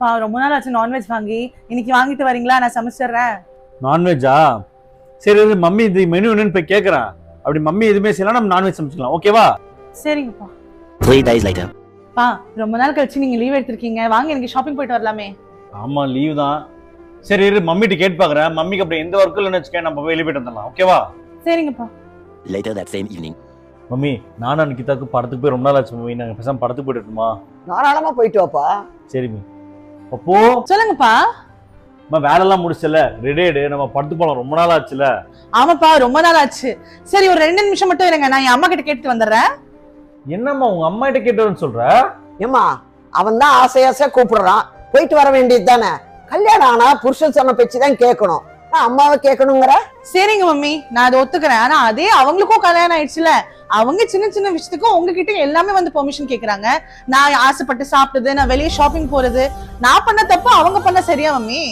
பா ரொம்ப நாள் ஆச்சு நான்வெஜ் வாங்கி. இன்னைக்கு வாங்கிட்டு வரீங்களா? நான் சமைச்சிடுறேன். நான்வெஜ்ஜா சரி இது மம்மி இது மெனு என்னன்னு போய் கேட்குறேன் அப்படி மம்மி எதுவுமே செய்யலாம் நம்ம நான்வெஜ் சமைச்சிக்கலாம். ஓகேவா சரிங்கப்பா. Three days later. பா ரொம்ப நாள் கழிச்சு நீங்க லீவ் எடுத்திருக்கீங்க. வாங்க எனக்கு ஷாப்பிங் போயிட்டு வரலாமே. ஆமா லீவ் தான். சரி இரு மம்மிட்ட கேட்டு பார்க்குறேன் மம்மிக்கு அப்படி எந்த ஒர்க்கும் இல்லைன்னு வச்சுக்கேன். நம்ம வெளியே போயிட்டு வந்துடலாம். ஓகேவா சரிங்கப்பா. Later that same evening. Mummy நானும் அன்னைக்கு படத்துக்கு போய் ரொம்ப நாள் ஆச்சு மம்மி. நாங்கள் பேசாம படத்துக்கு போயிட்டு வரட்டுமா? தாராளமா போயிட்டு வாப்பா. சரி மம்மி. அப்போ சொல்லுங்கப்பா. அம்மா வேலைலாம் முடிச்சல ரெடியேடு நம்ம படத்துக்கு போகலாம் ரொம்ப நாள் ஆச்சுல. ஆமாப்பா ரொம்ப நாள் ஆச்சு. சரி ஒரு ரெண்டு நிமிஷம் மட்டும் இருங்க நான் என் அம்மா கிட்ட கேட்டு வந்துடுறேன். என்னம்மா உங்க அம்மா கிட்ட கேட்டவன்னு சொல்ற? ஏம்மா அவன் தான் ஆசை ஆசையா கூப்பிடுறான். போயிட்டு வர வேண்டியது தானே. கல்யாணம் ஆனா புருஷன் சொன்ன பேச்சு தான் கேட்கணும். நான் அம்மாவை கேட்கணுங்கிற? சரிங்க மம்மி நான் அதை ஒத்துக்கிறேன். ஆனா அதே அவங்களுக்கும் கல்யாணம் ஆயிடுச்சுல. அவங்க சின்ன சின்ன விஷயத்துக்கும் உங்ககிட்ட எல்லாமே வந்து பெர்மிஷன் கேக்குறாங்க. நான் ஆசைப்பட்டு சாப்பிட்டது நான் வெளியே ஷாப்பிங் போறது நான் பண்ண தப்பு அவங்க பண்ண சரியா மம்மி?